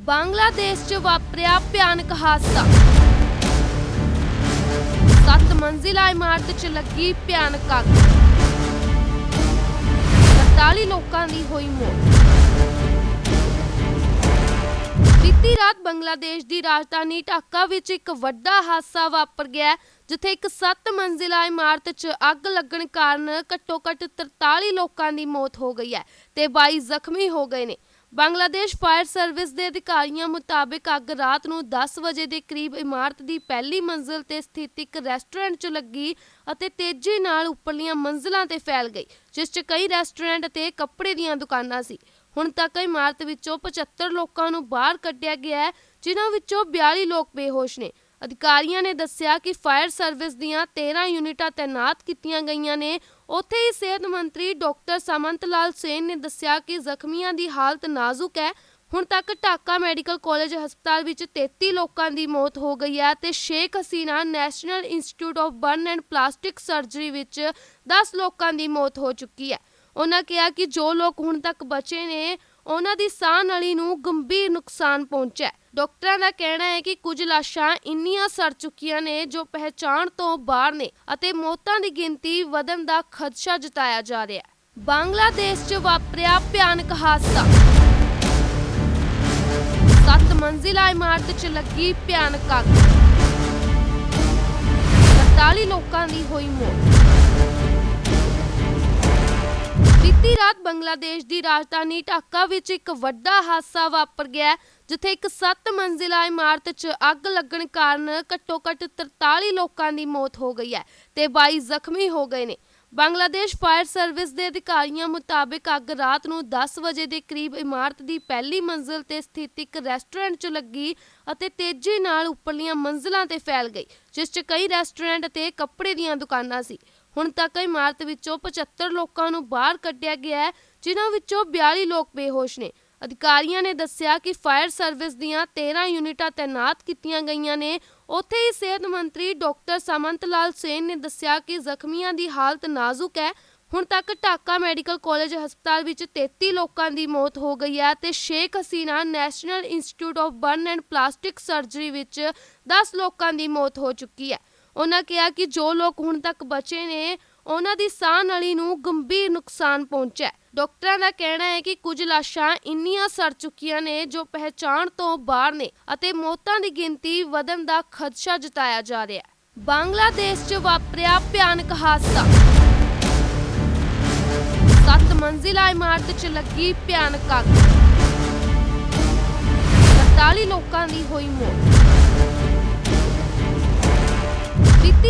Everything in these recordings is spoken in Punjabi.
ਬੰਗਲਾਦੇਸ਼ 'ਚ ਵਾਪਰਿਆ ਭਿਆਨਕ ਹਾਦਸਾ। ਸੱਤ ਮੰਜ਼ਿਲਾ ਇਮਾਰਤ 'ਚ ਲੱਗੀ ਭਿਆਨਕ ਅੱਗ। 47 ਲੋਕਾਂ ਦੀ ਹੋਈ ਮੌਤ। ਬੀਤੀ ਰਾਤ ਬੰਗਲਾਦੇਸ਼ ਦੀ ਰਾਜਧਾਨੀ ਢਾਕਾ ਵਿੱਚ ਇੱਕ ਵੱਡਾ ਹਾਦਸਾ ਵਾਪਰ ਗਿਆ, ਜਿੱਥੇ ਇੱਕ 7 ਮੰਜ਼ਿਲਾ ਇਮਾਰਤ 'ਚ ਅੱਗ ਲੱਗਣ ਕਾਰਨ ਘੱਟੋ-ਘੱਟ 43 ਲੋਕਾਂ ਦੀ ਮੌਤ ਹੋ ਗਈ ਹੈ ਤੇ 22 ਜ਼ਖਮੀ ਹੋ ਗਏ ਨੇ। ਬੰਗਲਾਦੇਸ਼ ਫਾਇਰ ਸਰਵਿਸ ਦੇ ਅਧਿਕਾਰੀਆਂ ਮੁਤਾਬਕ ਅੱਗ ਰਾਤ ਨੂੰ 10 ਵਜੇ ਦੇ ਕਰੀਬ ਇਮਾਰਤ ਦੀ ਪਹਿਲੀ ਮੰਜ਼ਿਲ ਤੇ ਸਥਿਤ ਇੱਕ ਰੈਸਟੋਰੈਂਟ 'ਚ ਲੱਗੀ ਅਤੇ ਤੇਜ਼ੀ ਨਾਲ ਉੱਪਰਲੀਆਂ ਮੰਜ਼ਿਲਾਂ ਤੇ ਫੈਲ ਗਈ, ਜਿਸ 'ਚ ਕਈ ਰੈਸਟੋਰੈਂਟ ਅਤੇ ਕੱਪੜੇ ਦੀਆਂ ਦੁਕਾਨਾਂ ਸੀ। ਹੁਣ ਤੱਕ ਇਮਾਰਤ ਵਿੱਚੋਂ 75 ਲੋਕਾਂ ਨੂੰ ਬਾਹਰ ਕੱਢਿਆ ਗਿਆ ਹੈ, ਜਿਨ੍ਹਾਂ ਵਿੱਚੋਂ 42 ਲੋਕ ਬੇਹੋਸ਼ ਨੇ। ਅਧਿਕਾਰੀਆਂ ਨੇ ਦੱਸਿਆ ਕਿ ਫਾਇਰ ਸਰਵਿਸ ਦੀਆਂ 13 ਯੂਨਿਟਾਂ ਤਾਇਨਾਤ ਕੀਤੀਆਂ ਗਈਆਂ ਨੇ ਉੱਥੇ ਹੀ ਸਿਹਤ ਮੰਤਰੀ ਡਾਕਟਰ ਸਮੰਤ ਲਾਲ ਸੇਨ ਨੇ ਦੱਸਿਆ ਕਿ ਜ਼ਖਮੀਆਂ ਦੀ ਹਾਲਤ ਨਾਜ਼ੁਕ ਹੈ। ਹੁਣ ਤੱਕ ਢਾਕਾ ਮੈਡੀਕਲ ਕਾਲਜ ਹਸਪਤਾਲ ਵਿੱਚ 33 ਲੋਕਾਂ ਦੀ ਮੌਤ ਹੋ ਗਈ ਹੈ ਤੇ Sheikh Hasina national institute of burn and plastic surgery ਵਿੱਚ 10 ਲੋਕਾਂ ਦੀ ਮੌਤ ਹੋ ਚੁੱਕੀ ਹੈ। ਉਹਨਾਂ ਕਿਹਾ ਕਿ ਜੋ ਲੋਕ ਹੁਣ ਤੱਕ ਬਚੇ ਨੇ, ਉਹਨਾਂ ਦੀ ਸਾਹ ਨਲੀ ਨੂੰ ਗੰਭੀਰ ਨੁਕਸਾਨ ਪਹੁੰਚਿਆ ਡਾਕਟਰਾਂ ਦਾ ਕਹਿਣਾ ਹੈ ਕਿ ਕੁਝ ਲਾਸ਼ਾਂ ਇੰਨੀਆਂ ਸੜ ਚੁੱਕੀਆਂ ਨੇ ਜੋ ਪਹਿਚਾਣ ਤੋਂ ਬਾਹਰ ਨੇ ਅਤੇ ਮੌਤਾਂ ਦੀ ਗਿਣਤੀ ਵਧਣ ਦਾ ਖਦਸ਼ਾ ਜਤਾਇਆ ਜਾ ਰਿਹਾ ਹੈ। ਬੰਗਲਾਦੇਸ਼ 'ਚ ਵਾਪਰਿਆ ਭਿਆਨਕ ਹਾਦਸਾ। ਸੱਤ ਮੰਜ਼ਿਲਾ ਇਮਾਰਤ 'ਚ ਲੱਗੀ ਭਿਆਨਕ ਅੱਗ। 47 ਲੋਕਾਂ ਦੀ ਹੋਈ ਮੌਤ। ਬੀਤੀ ਰਾਤ ਬੰਗਲਾਦੇਸ਼ ਦੀ ਰਾਜਧਾਨੀ ਢਾਕਾ ਵਿੱਚ ਇੱਕ ਵੱਡਾ ਹਾਦਸਾ ਵਾਪਰ ਗਿਆ ਜਿੱਥੇ ਇੱਕ 7 ਮੰਜ਼ਿਲਾ ਇਮਾਰਤ 'ਚ ਅੱਗ ਲੱਗਣ ਕਾਰਨ ਘੱਟੋ-ਘੱਟ 43 ਲੋਕਾਂ ਦੀ ਮੌਤ ਹੋ ਗਈ ਹੈ ਤੇ 22 ਜ਼ਖਮੀ ਹੋ ਗਏ ਨੇ। ਬੰਗਲਾਦੇਸ਼ ਫਾਇਰ ਸਰਵਿਸ ਦੇ ਅਧਿਕਾਰੀਆਂ ਮੁਤਾਬਕ ਅੱਗ ਰਾਤ ਨੂੰ 10 ਵਜੇ ਦੇ ਕਰੀਬ ਇਮਾਰਤ ਦੀ ਪਹਿਲੀ ਮੰਜ਼ਿਲ ਤੇ ਸਥਿਤ ਇੱਕ ਰੈਸਟੋਰੈਂਟ 'ਚ ਲੱਗੀ ਅਤੇ ਤੇਜ਼ੀ ਨਾਲ ਉੱਪਰਲੀਆਂ ਮੰਜ਼ਿਲਾਂ ਤੇ ਫੈਲ ਗਈ, ਜਿਸ 'ਚ ਕਈ ਰੈਸਟੋਰੈਂਟ ਅਤੇ ਕੱਪੜੇ ਦੀਆਂ ਦੁਕਾਨਾਂ ਸੀ। ਹੁਣ ਤੱਕ ਇਮਾਰਤ ਵਿੱਚੋਂ 75 ਲੋਕਾਂ ਨੂੰ ਬਾਹਰ ਕੱਢਿਆ ਗਿਆ ਹੈ, ਜਿਨ੍ਹਾਂ ਵਿੱਚੋਂ 42 ਲੋਕ ਬੇਹੋਸ਼ ਨੇ। ਅਧਿਕਾਰੀਆਂ ਨੇ ਦੱਸਿਆ ਕਿ ਫਾਇਰ ਸਰਵਿਸ ਦੀਆਂ 13 ਯੂਨਿਟਾਂ ਤਾਇਨਾਤ ਕੀਤੀਆਂ ਗਈਆਂ ਨੇ। ਉੱਥੇ ਹੀ ਸਿਹਤ ਮੰਤਰੀ ਡਾਕਟਰ ਸਮੰਤ ਲਾਲ ਸੇਨ ਨੇ ਦੱਸਿਆ ਕਿ ਜ਼ਖਮੀਆਂ ਦੀ ਹਾਲਤ ਨਾਜ਼ੁਕ ਹੈ। ਹੁਣ ਤੱਕ ਢਾਕਾ ਮੈਡੀਕਲ ਕਾਲਜ ਹਸਪਤਾਲ ਵਿੱਚ 33 ਲੋਕਾਂ ਦੀ ਮੌਤ ਹੋ ਗਈ ਹੈ ਤੇ Sheikh Hasina national institute of burn and plastic surgery ਵਿੱਚ 10 ਲੋਕਾਂ ਦੀ ਮੌਤ ਹੋ ਚੁੱਕੀ ਹੈ। ਉਹਨਾਂ ਕਿਹਾ ਕਿ ਜੋ ਲੋਕ ਹੁਣ ਤੱਕ ਬਚੇ ਨੇ, ਉਹਨਾਂ ਦੀ ਸਾਹ ਨਲੀ ਨੂੰ ਗੰਭੀਰ ਨੁਕਸਾਨ ਪਹੁੰਚਿਆ ਡਾਕਟਰਾਂ ਦਾ ਕਹਿਣਾ ਹੈ ਕਿ ਕੁਝ ਲਾਸ਼ਾਂ ਇੰਨੀਆਂ ਸੜ ਚੁੱਕੀਆਂ ਨੇ ਜੋ ਪਹਿਚਾਣ ਤੋਂ ਬਾਹਰ ਨੇ ਅਤੇ ਮੌਤਾਂ ਦੀ ਗਿਣਤੀ ਵਧਣ ਦਾ ਖਦਸ਼ਾ ਜਤਾਇਆ ਜਾ ਰਿਹਾ ਹੈ। ਬੰਗਲਾਦੇਸ਼ 'ਚ ਵਾਪਰਿਆ ਭਿਆਨਕ ਹਾਦਸਾ। ਸੱਤ ਮੰਜ਼ਿਲਾ ਇਮਾਰਤ 'ਚ ਲੱਗੀ ਭਿਆਨਕ ਅੱਗ। 47 ਲੋਕਾਂ ਦੀ ਹੋਈ ਮੌਤ।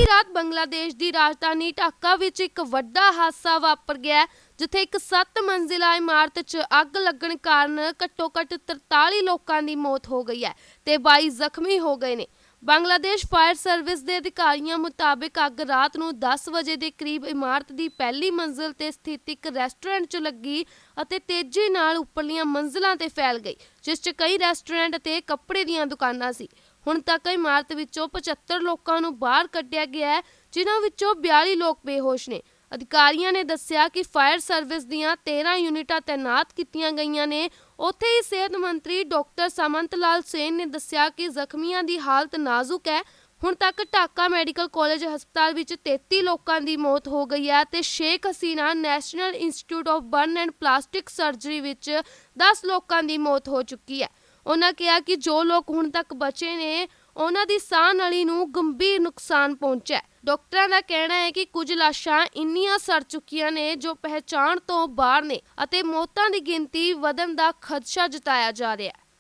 ਬੀਤੀ ਰਾਤ ਬੰਗਲਾਦੇਸ਼ ਦੀ ਰਾਜਧਾਨੀ ਢਾਕਾ ਵਿੱਚ ਇੱਕ ਵੱਡਾ ਹਾਦਸਾ ਵਾਪਰ ਗਿਆ ਜਿੱਥੇ ਇੱਕ 7 ਮੰਜ਼ਿਲਾ ਇਮਾਰਤ 'ਚ ਅੱਗ ਲੱਗਣ ਕਾਰਨ ਘੱਟੋ-ਘੱਟ 43 ਲੋਕਾਂ ਦੀ ਮੌਤ ਹੋ ਗਈ ਹੈ ਤੇ 22 ਜ਼ਖਮੀ ਹੋ ਗਏ ਨੇ। ਬੰਗਲਾਦੇਸ਼ ਫਾਇਰ ਸਰਵਿਸ ਦੇ ਅਧਿਕਾਰੀਆਂ ਮੁਤਾਬਕ ਅੱਗ ਰਾਤ ਨੂੰ 10 ਵਜੇ ਦੇ ਕਰੀਬ ਇਮਾਰਤ ਦੀ ਪਹਿਲੀ ਮੰਜ਼ਿਲ ਤੇ ਸਥਿਤ ਇੱਕ ਰੈਸਟੋਰੈਂਟ 'ਚ ਲੱਗੀ ਅਤੇ ਤੇਜ਼ੀ ਨਾਲ ਉੱਪਰਲੀਆਂ ਮੰਜ਼ਿਲਾਂ ਤੇ ਫੈਲ ਗਈ, ਜਿਸ 'ਚ ਕਈ ਰੈਸਟੋਰੈਂਟ ਅਤੇ ਕੱਪੜੇ ਦੀਆਂ ਦੁਕਾਨਾਂ ਸੀ। ਹੁਣ ਤੱਕ ਇਮਾਰਤ ਵਿੱਚੋਂ 75 ਲੋਕਾਂ ਨੂੰ ਬਾਹਰ ਕੱਢਿਆ ਗਿਆ ਹੈ, ਜਿਨ੍ਹਾਂ ਵਿੱਚੋਂ 42 ਲੋਕ ਬੇਹੋਸ਼ ਨੇ। ਅਧਿਕਾਰੀਆਂ ਨੇ ਦੱਸਿਆ ਕਿ ਫਾਇਰ ਸਰਵਿਸ ਦੀਆਂ 13 ਯੂਨਿਟਾਂ ਤਾਇਨਾਤ ਕੀਤੀਆਂ ਗਈਆਂ ਨੇ। ਉੱਥੇ ਹੀ ਸਿਹਤ ਮੰਤਰੀ ਡਾਕਟਰ ਸਮੰਤ ਲਾਲ ਸੇਨ ਨੇ ਦੱਸਿਆ ਕਿ ਜ਼ਖਮੀਆਂ ਦੀ ਹਾਲਤ ਨਾਜ਼ੁਕ ਹੈ। ਹੁਣ ਤੱਕ ਢਾਕਾ ਮੈਡੀਕਲ ਕਾਲਜ ਹਸਪਤਾਲ ਵਿੱਚ 33 ਲੋਕਾਂ ਦੀ ਮੌਤ ਹੋ ਗਈ ਹੈ ਤੇ Sheikh Hasina national institute of burn and plastic surgery ਵਿੱਚ 10 ਲੋਕਾਂ ਦੀ ਮੌਤ ਹੋ ਚੁੱਕੀ ਹੈ। ਉਹਨਾਂ ਕਿਹਾ ਕਿ ਜੋ ਲੋਕ ਹੁਣ ਤੱਕ ਬਚੇ ਨੇ, ਉਹਨਾਂ ਦੀ ਸਾਹ ਨਲੀ ਨੂੰ ਗੰਭੀਰ ਨੁਕਸਾਨ ਪਹੁੰਚਿਆ ਡਾਕਟਰਾਂ ਦਾ ਕਹਿਣਾ ਹੈ ਕਿ ਕੁਝ ਲਾਸ਼ਾਂ ਇੰਨੀਆਂ ਸੜ ਚੁੱਕੀਆਂ ਨੇ ਜੋ ਪਹਿਚਾਣ ਤੋਂ ਬਾਹਰ ਨੇ ਅਤੇ ਮੌਤਾਂ ਦੀ ਗਿਣਤੀ ਵਧਣ ਦਾ ਖਦਸ਼ਾ ਜਤਾਇਆ ਜਾ ਰਿਹਾ ਹੈ।